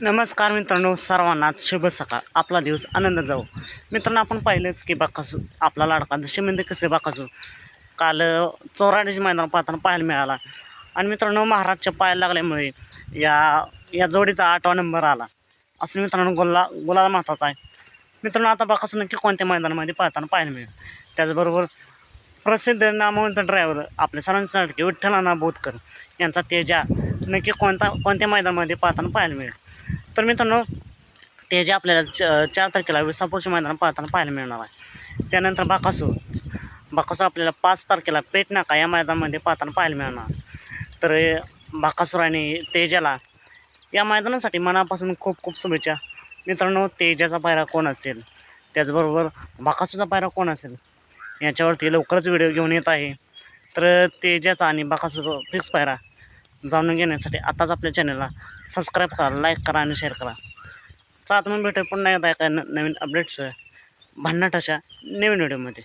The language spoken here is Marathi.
नमस्कार मित्रांनो सर्वांना शुभ सकाळ. आपला दिवस आनंद जाऊ मित्रांनो आपण पाहिलंच की बाकासू आपला लाडका दशमिंद कसरे बाकासू. काल चौराडीचे मैदान पाहताना पाहायला मिळाला. आणि मित्रांनो महाराजच्या पायाला लागल्यामुळे या या जोडीचा आठवा नंबर आला. असं मित्रांनो गोला गोलाला महत्त्वाचा आहे. मित्रांनो आता बाकासू नक्की कोणत्या मैदानामध्ये पाहताना पाहायला मिळेल? त्याचबरोबर प्रसिद्ध नामवंत ड्रायव्हर आपल्या सरांचा नाटके विठ्ठलाना बोधकर यांचा तेजा नक्की कोणता कोणत्या मैदानामध्ये पाहताना पाहायला मिळेल? तर मित्रांनो तेजा आपल्याला च चार तारखेला विसापूरच्या मैदानात पाहताना पाहायला मिळणार आहे. त्यानंतर बाकासूर बाकासूर आपल्याला पाच तारखेला पेटनाका या मैदानामध्ये पाहताना पाहायला मिळणार. तर बाकासूर आणि तेजाला या मैदानासाठी मनापासून खूप खूप शुभेच्छा. मित्रांनो तेजाचा पायरा कोण असेल? त्याचबरोबर बाकासूरचा पायरा कोण असेल? याच्यावरती लवकरच व्हिडिओ घेऊन येत आहे. तर तेजाचा आणि बाकासूर फिक्स पायरा जाणून घेण्यासाठी आताच आपल्या चॅनलला सबस्क्राईब करा लाईक करा आणि शेअर करा. चला आता मग भेटू पुन्हा एकदा एका नवीन अपडेट्स भन्नाटाच्या नवीन व्हिडिओमध्ये